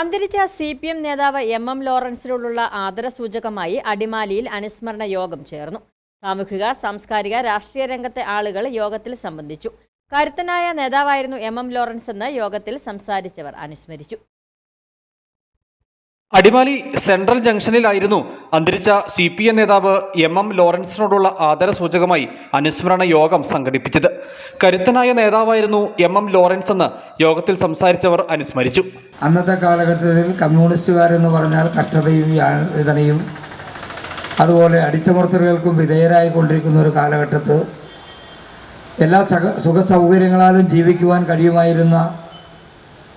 അന്തരിച്ച C P M നേതാവ് M M ലോറൻസിനോടുള്ള ആദരസൂചകമായി അടിമാലിയിൽ അനുസ്മരണ യോഗം ചേർന്നു. സാമൂഹിക സാംസ്കാരിക രാഷ്ട്രീയ രംഗത്തെ ആളുകൾ യോഗത്തിൽ സംബന്ധിച്ചു. കരുത്തനായ നേതാവായിരുന്നു എം എം ലോറൻസ് എന്ന് യോഗത്തിൽ സംസാരിച്ചവർ അനുസ്മരിച്ചു. അടിമാലി സെൻട്രൽ ജംഗ്ഷനിലായിരുന്നു അന്തരിച്ച സി പി എം നേതാവ് എം എം ലോറൻസിനോടുള്ള ആദരസൂചകമായി അനുസ്മരണ യോഗം സംഘടിപ്പിച്ചത്. കരുത്തനായ നേതാവായിരുന്നു എം എം ലോറൻസ് എന്ന് യോഗത്തിൽ സംസാരിച്ചവർ അനുസ്മരിച്ചു. അന്നത്തെ കാലഘട്ടത്തിൽ കമ്മ്യൂണിസ്റ്റുകാരെന്ന് പറഞ്ഞാൽ കഷ്ടതയും വേദനയും അതുപോലെ അടിച്ചമർത്തലുകൾക്കും വിധേയരായി കൊണ്ടിരിക്കുന്ന ഒരു കാലഘട്ടത്ത് എല്ലാ സുഖ സൗകര്യങ്ങളാലും ജീവിക്കുവാൻ കഴിയുമായിരുന്ന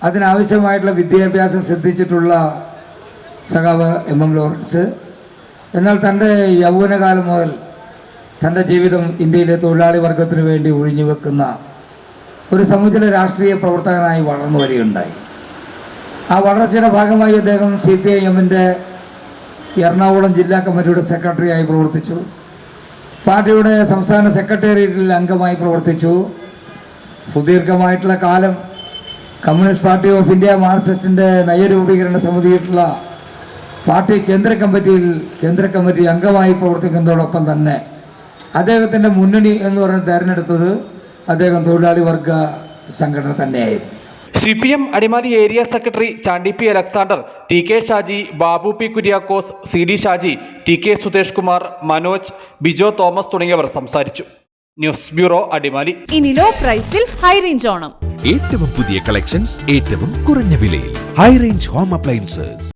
അതിനാവശ്യമായിട്ടുള്ള വിദ്യാഭ്യാസം സിദ്ധിച്ചിട്ടുള്ള സഖാവ് എം എം ലോറൻസ്. എന്നാൽ തന്റെ യൗവനകാലം മുതൽ തന്റെ ജീവിതം ഇന്ത്യയിലെ തൊഴിലാളി വർഗത്തിന് വേണ്ടി ഒഴിഞ്ഞു വെക്കുന്ന ഒരു സമുചിത രാഷ്ട്രീയ പ്രവർത്തകനായി വളർന്നു വരികയുണ്ടായി. ആ വളർച്ചയുടെ ഭാഗമായി അദ്ദേഹം സി പി ഐ എമ്മിന്റെ എറണാകുളം ജില്ലാ കമ്മിറ്റിയുടെ സെക്രട്ടറിയായി പ്രവർത്തിച്ചു. പാർട്ടിയുടെ സംസ്ഥാന സെക്രട്ടേറിയറ്റിൽ അംഗമായി പ്രവർത്തിച്ചു. സുദീർഘമായിട്ടുള്ള കാലം കമ്മ്യൂണിസ്റ്റ് പാർട്ടി ഓഫ് ഇന്ത്യ മാർക്സിസ്റ്റിന്റെ നയരൂപീകരണ സമിതിയിട്ടുള്ള പാർട്ടി കേന്ദ്ര കമ്മിറ്റിയിൽ കേന്ദ്ര കമ്മിറ്റി അംഗമായി പ്രവർത്തിക്കുന്നതോടൊപ്പം തന്നെ അദ്ദേഹത്തിന്റെ മുന്നണി എന്ന് പറഞ്ഞ് തിരഞ്ഞെടുത്തത് അദ്ദേഹം തൊഴിലാളി വർഗ സംഘടന തന്നെയായിരുന്നു. C P M Adimali area secretary Chandy P Alexander T K Shaji Babu P Kuriakose C D Shaji T K Sudhesh Kumar Manoj Bijo Thomas തുടങ്ങിയവർ സംസാരിച്ചു. News bureau Adimali. ഇനി ലോ പ്രൈസിൽ ഹൈ റേഞ്ച് ഓണം. ഏറ്റവും പുതിയ collections ഏറ്റവും കുറഞ്ഞ വിലയിൽ. High range home appliances